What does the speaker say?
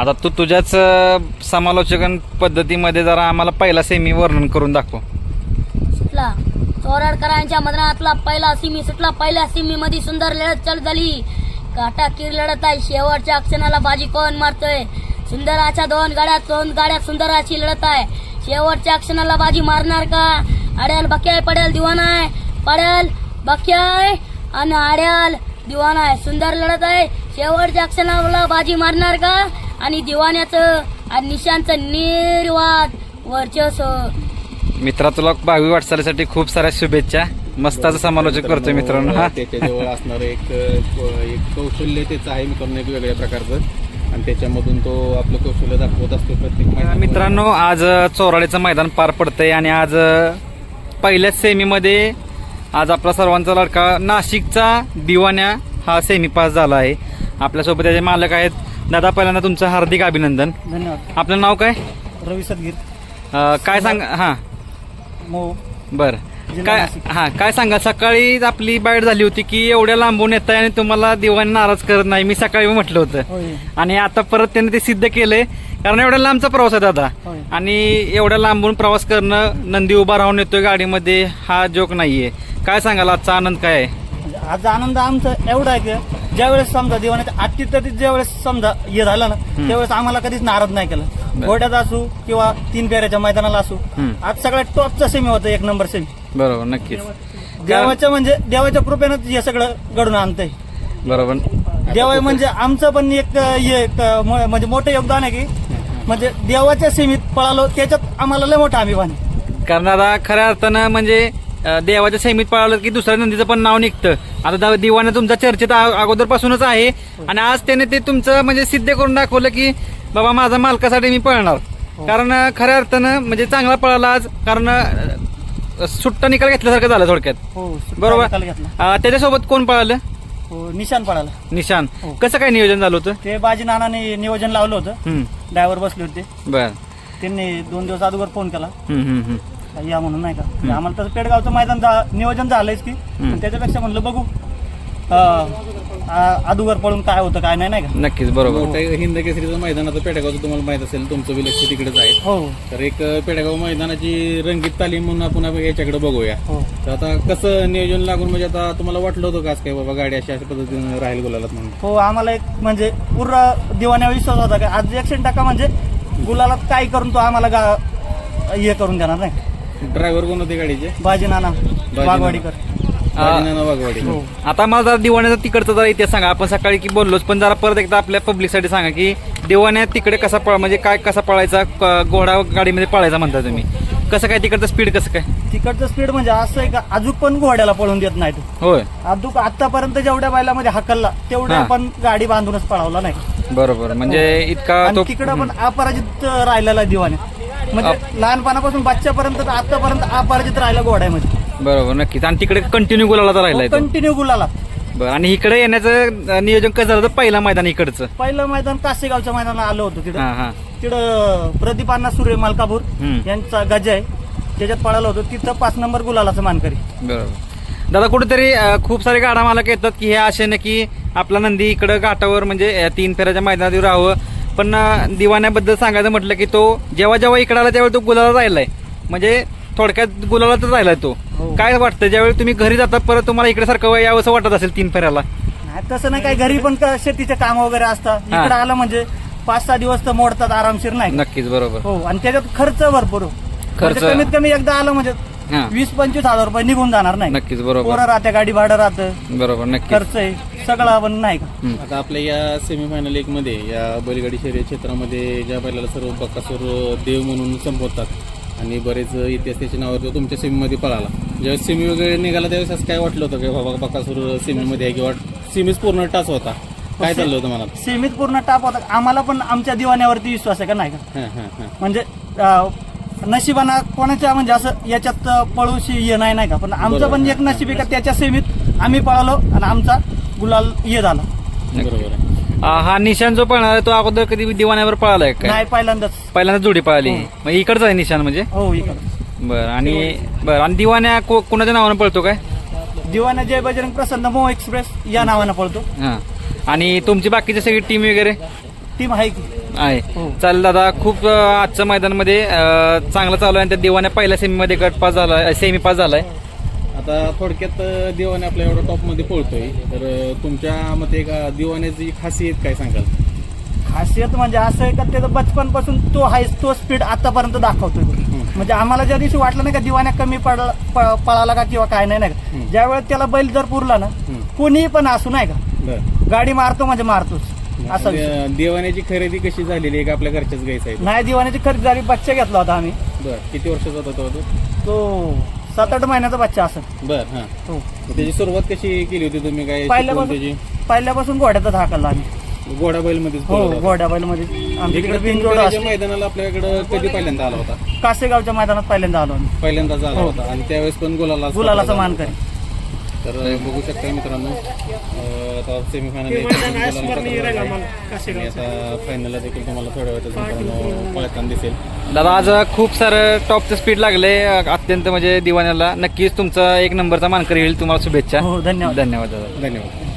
आता तू तुझ्याच समालोचन पद्धतीमध्ये जरा आम्हाला पहिला सेमी वर्णन करून दाखव. सुटला. चोराडकरांच्या मदनातला पहिला सिमी सुटला. पहिल्या सिमी मध्ये सुंदर लढत चालू झाली. काटा किर लढत आहे. शेवटच्या क्षणाला बाजी कोण मारतोय? सुंदराच्या दोन गाड्या दोन गाड्या सुंदराची लढत आहे. शेवटच्या क्षणाला बाजी मारणार का? आड्याल बक्याय पडेल दिवाना आहे. पडेल बक्याय आणि आड्याल दिवाना आहे. सुंदर लढत आहे. शेवटच्या क्षणाला बाजी मारणार का? आणि दिवाण्याचं आणि निशांचं निर्वाद वर्चस्व. मित्रा तुला भावी वाटचालीसाठी खूप साऱ्या शुभेच्छा. मस्ताचं समालोचन करतोय मित्रांनो हा. त्याच्याजवळ असणार एक एक कौशल्य त्याचं आहे मित्रांनो एक वेगळ्या प्रकारचं. आणि त्याच्यामधून तो आपलं कौशल्य दाखवत असतो प्रत्येक मैदानावर. मित्रांनो आज अ, चोराडीचं मैदान पार पडतंय आणि आज पहिल्याच सेमीमध्ये आज आपला सर्वांचा लडका नाशिकचा दिवाण्या हा सेमी पास झाला आहे. आपल्यासोबत त्याचे मालक आहेत दादा पहिल्यांदा तुमचं हार्दिक अभिनंदन. धन्यवाद. आपलं नाव काय? रवी सदगीर. अ, काय सांग हां. मो बर. काय. हा काय सांगा? सकाळी आपली बाईट झाली होती की एवढ्या लांबून येत आहे आणि तुम्हाला दिवाणी नाराज करत नाही. मी सकाळी म्हटलं होतं. होय. आणि आता परत त्यांनी ते सिद्ध केलंय. कारण एवढ्या लांबचा प्रवास आहे दादा. होय. आणि एवढ्या लांबून प्रवास करणं नंदी उभा राहून येतोय गाडीमध्ये हा जोक नाहीये. काय सांगाल? आजचा आनंद काय आहे? म्हणजे आज आनंद आमचा एवढा आहे की ज्यावेळेस समजा दिवाण्याच्या अतितटीत ज्यावेळेस समजा हे झालं ना त्यावेळेस आम्हाला कधीच नाराज नाही केलं. घोड्यात असू किंवा तीन पेऱ्याच्या मैदानाला असू. आज सगळ्यात टॉपचा सेमी होता एक नंबर सेमी बरोबर नक्कीच. देवाच्या म्हणजे देवाच्या कृपेनं हे सगळं घडून आणतंय. बरोबर. देवा म्हणजे आमचं पण एक म्हणजे मोठं योगदान आहे की म्हणजे देवाच्या सीमित पळालो त्याच्यात आम्हाला लय मोठा अभिमान आहे. कारण दादा खऱ्या अर्थानं म्हणजे देवाच्या सेमीत पळालं की दुसऱ्या नंदीचं पण नाव निघतं. आता दिवानं तुमच्या चर्चेत अगोदरपासूनच आहे. आणि आज त्याने ते तुमचं म्हणजे सिद्ध करून दाखवलं की बाबा माझा मालकासाठी मी पळणार. कारण अं, खऱ्या अर्थानं म्हणजे चांगला पळाला आज. कारण सुट्टा निकाल घेतल्यासारखं झालं थोडक्यात. हो बरोबर? त्याच्यासोबत कोण पळालं? हो निशान पळाला. निशान. हो. कसं काय नियोजन झालं होतं? ते बाजी नानाने नियोजन लावलं होतं. ड्रायव्हर बसले होते. बर. त्यांनी दोन दिवस अगोदर फोन केला. या म्हणून नाही का? आम्हाला तसं पेडगावचं मैदान नियोजन झालंयच की. पण त्याच्यापेक्षा म्हणलं बघू अं, आ- अगोदर पळून काय होतं काय नाही नाही का? नक्कीच बरोबर. मोठं हिंद केसरीचं मैदानाचं पेडगावचं तुम्हाला माहीत असेल तुमचं विलक्ष तिकडेच आहे. हो. तर एक पेडगाव मैदानाची रंगीत तालीम म्हणून आपण आपण याच्याकडे बघूया. हो. तर आता कसं नियोजन लागून म्हणजे आता तुम्हाला वाटलं होतं का आज काय बाबा गाडी अशा अशा पद्धतीने राहील बोलायला म्हणून? हो आम्हाला एक म्हणजे पूर्ण दिवाण्या विश्वास होता का? आज एकशे टक्का म्हणजे गुलाला काय करून तो आम्हाला गा- हे करून देणार नाही. ड्रायव्हर कोण होते गाडीचे? बाजी नाना नाना. वाघवाडीकर बाजीनाना वाघवाडी हो. आता मला जरा दिवाण्याचा तिकडचा जरा इतिहास सांगा. आपण सकाळी की बोललोच पण जरा परत एकदा आपल्या पब्लिकसाठी सांगा की दिवाण्यात तिकडे कसा पळ म्हणजे काय कसा पळायचा क- घोडा गाडीमध्ये पळायचा म्हणता तुम्ही. कसं काय तिकडचं स्पीड कसं काय? तिकडचं स्पीड म्हणजे असं आहे का अजून पण घोड्याला पळून देत नाही तो होय. अजून आतापर्यंत जेवढ्या बैलामध्ये हकलला तेवढ्या हा. पण गाडी बांधूनच पळावला नाही. बरोबर. म्हणजे इतका तो तिकडं पण अपराजित राहिलेला दिवाने म्हणजे लहानपणापासून बच्च्यापर्यंत आतापर्यंत अपराजित राहिला घोड्यामध्ये. बरोबर नक्कीच. आणि तिकडे कंटिन्यू गुलाला तर राहिलाय तो. कंटिन्यू गुलाला. बरं आणि इकडे येण्याचं नियोजन कसं झालं होतं? पहिला मैदान इकडचं. पहिलं मैदान कासेगावच्या मैदानाला आलं होतं हा तिथं. हा तिथं प्रदीप अण्णा सूर्य मालकापूर हम्म. यांचा गज आहे. त्याच्यात पळालं होतं. तिथं पाच नंबर गुलालाचं मानकरी. बरोबर. दादा कुठेतरी अं, खूप सारे गाडा मालक येतात की हे आशेने की आपला नंदी इकडं घाटावर म्हणजे अं, तीन फेऱ्याच्या मैदानात राहावं. पण दिवाण्याबद्दल सांगायचं म्हटलं की तो जेव्हा जेव्हा इकडे आला त्यावेळी तो गुलाला राहिलाय. म्हणजे थोडक्यात गुलालाच राहिलाय तो. हो. काय वाटतं ज्यावेळी तुम्ही घरी जाता परत तुम्हाला इकडे सारखं यावं असं वाटत असेल तीन फेऱ्याला? तसं नाही काय घरी पण शेतीचे काम वगैरे असतात. इकडे आलं म्हणजे पाच सहा दिवस तर मोडतात आरामशीर नाही. नक्कीच बरोबर. हो आणि त्याच्यात खर्च भरपूर. हो. खर्च- म्हणजे कमीत कमी एकदा आलं म्हणजे वीस पंचवीस हजार रुपये निघून जाणार नाही. नक्कीच बरोबर. राहते गाडी भाडं राहतं. बरोबर नक्कीच. खर्च आहे. सगळं पण नाही का? हम्म. आता आपल्या या सेमीफायनल एक मध्ये या बैलगाडी शर्यत क्षेत्रामध्ये ज्या बैलाला सर्व बक्कासूर देव म्हणून संबोधतात आणि बरेच इतिहास त्याच्या नावावर तो तुमच्या सेमीमध्ये पळाला. ज्यावेळेस सेमी वगैरे निघाला त्यावेळेस असं काय वाटलं होतं? की बाबा बक्कासूर सेमीमध्ये आहे किंवा सेमीच पूर्ण टाच होता? काय चाललं होतं मनात सीमित पूर्ण टाप होता. आम्हाला पण आमच्या दिवाण्यावरती विश्वास आहे का नाही का? हां हां हां. म्हणजे अं, नशिबाना कोणाच्या म्हणजे असं याच्यात पळूशी ये नाही नाही का? पण आमचं. पण एक नशीब आहे का? त्याच्या सेमीत आम्ही पळालो आणि आमचा गुलाल ये झाला. बरोबर आहे. हा निशान जो पळणार आहे तो अगोदर कधी दिवाण्यावर पळालाय काय? नाही पहिल्यांदाच. पहिल्यांदा जोडी पळाली. हो. मग इकडचा आहे निशान म्हणजे? हो इकडं. बरं आणि बरं आणि दिवाण्या को- कोणाच्या नावानं पळतो काय? दिवाना जय बजरंग प्रसन्न मो एक्सप्रेस या नावानं पळतो. हां. आणि तुमची बाकीची सगळी टीम वगैरे? टीम आहे की. आहे. हो. चालेल दादा खूप अं, आजच्या मैदानामध्ये अं, चांगलं चालू आहे आणि त्या दिवाने पहिल्या सेमीमध्ये गट पास झाला सेमी पास झालाय. आता थोडक्यात अं, दिवाने आपल्या एवढा टॉपमध्ये पळतोय. तर तुमच्या मते का दिवाण्याची खासियत काय सांगाल? खासियत म्हणजे असं आहे का त्याचं बचपनपासून तो हाय तो स्पीड आतापर्यंत दाखवतोय. म्हणजे आम्हाला ज्या दिवशी वाटलं नाही का दिवाण्या कमी पडला पळाला का किंवा काय नाही नाही. ज्या वेळेस त्याला बैल जर पुरला ना. कोणीही पण असू नाही का. गाडी मारतो म्हणजे मारतोच. असा विषय. अं, दिवाण्याची खरेदी कशी झालेली आहे का आपल्या घरच्याच गायचं नाही दिवाण्याची खरेदी झाली बच्चा घेतला होता आम्ही. बर. किती वर्षाचा होता तो तो? सात आठ महिन्याचा बच्चा असं बर हा. हो. त्याची सुरुवात कशी केली होती तुम्ही? काय शिकवून पहिल्यापासून त्याची? पहिल्यापासून घोड्याचा हाकलला आम्ही. घोडा बैल मध्येच हो. घोड्या बैलमध्ये आमच्याकडे इकडे बिनजोड मैदानाला आपल्याकडे कधी पहिल्यांदा आला होता? कासेगावच्या मैदानात पहिल्यांदा आलो आम्ही. पहिल्यांदाच आला हो. होता. आणि त्यावेळेस पण गुलाला गुलालाचा मान करी. तर बघू शकता मित्रांनो. अं, आता सेमीफायनल आणि आता फायनलला देखील तुम्हाला थोड्या वेळातच मित्रांनो पळताना दिसेल. दादा आज खूप सारं टॉपचं स्पीड लागले अत्यंत म्हणजे दिवाण्याला. नक्कीच तुमचा एक नंबरचा मानकरी येईल तुम्हाला शुभेच्छा. हो धन्यवाद. धन्यवाद दादा. धन्यवाद.